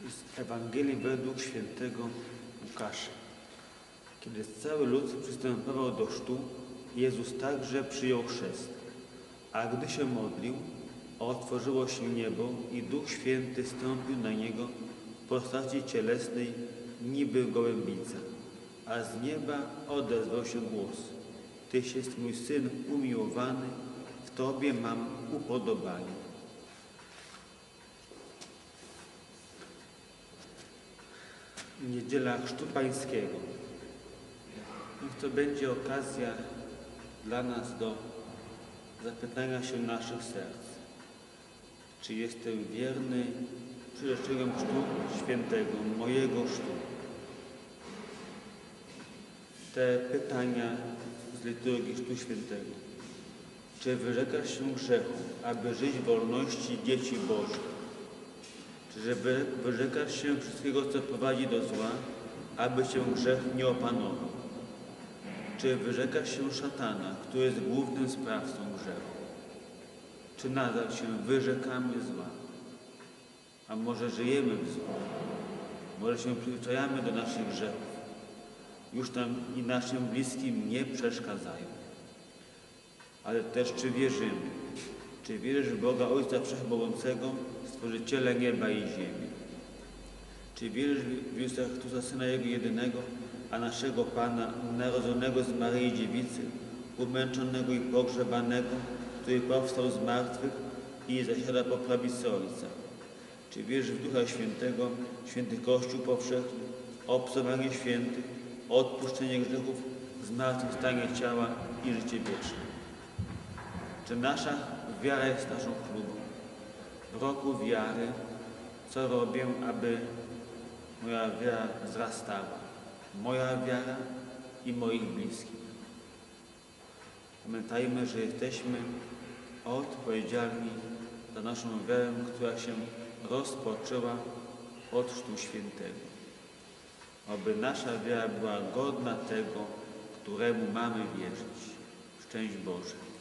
z Ewangelii według świętego Łukasza. Kiedy cały lud przystępował do chrztu, Jezus także przyjął chrzest. A gdy się modlił, otworzyło się niebo i Duch Święty stąpił na niego w postaci cielesnej, niby gołębica. A z nieba odezwał się głos. Tyś jest mój Syn umiłowany, w Tobie mam upodobanie. Niedziela Chrztu Pańskiego. Niech to będzie okazja dla nas do zapytania się naszych serc. Czy jestem wierny przyrzeczeniom Chrztu Świętego, mojego Chrztu? Te pytania z liturgii Chrztu Świętego. Czy wyrzekasz się grzechu, aby żyć w wolności dzieci Bożych? Że wy- wyrzekasz się wszystkiego, co prowadzi do zła, aby cię grzech nie opanował? Czy wyrzekasz się szatana, który jest głównym sprawcą grzechu? Czy nadal się wyrzekamy zła? A może żyjemy w złu? Może się przyzwyczajamy do naszych grzechów? Już nam i naszym bliskim nie przeszkadzają. Ale też czy wierzymy? Czy wierzysz w Boga Ojca Wszechmogącego, Stworzyciela nieba i ziemi? Czy wierzysz w Jezusa Chrystusa, Syna Jego jedynego, a naszego Pana, narodzonego z Maryi Dziewicy, umęczonego i pogrzebanego, który powstał z martwych i zasiada po prawicy Ojca? Czy wierzysz w Ducha Świętego, święty Kościół powszechny, obcowanie świętych, odpuszczenie grzechów, zmartwychwstanie ciała i życie wieczne? Czy nasza wiara jest naszą chlubą? W roku wiary, co robię, aby moja wiara wzrastała? Moja wiara i moich bliskich. Pamiętajmy, że jesteśmy odpowiedzialni za naszą wiarę, która się rozpoczęła od Chrztu Świętego. Aby nasza wiara była godna tego, któremu mamy wierzyć. Szczęść Boże.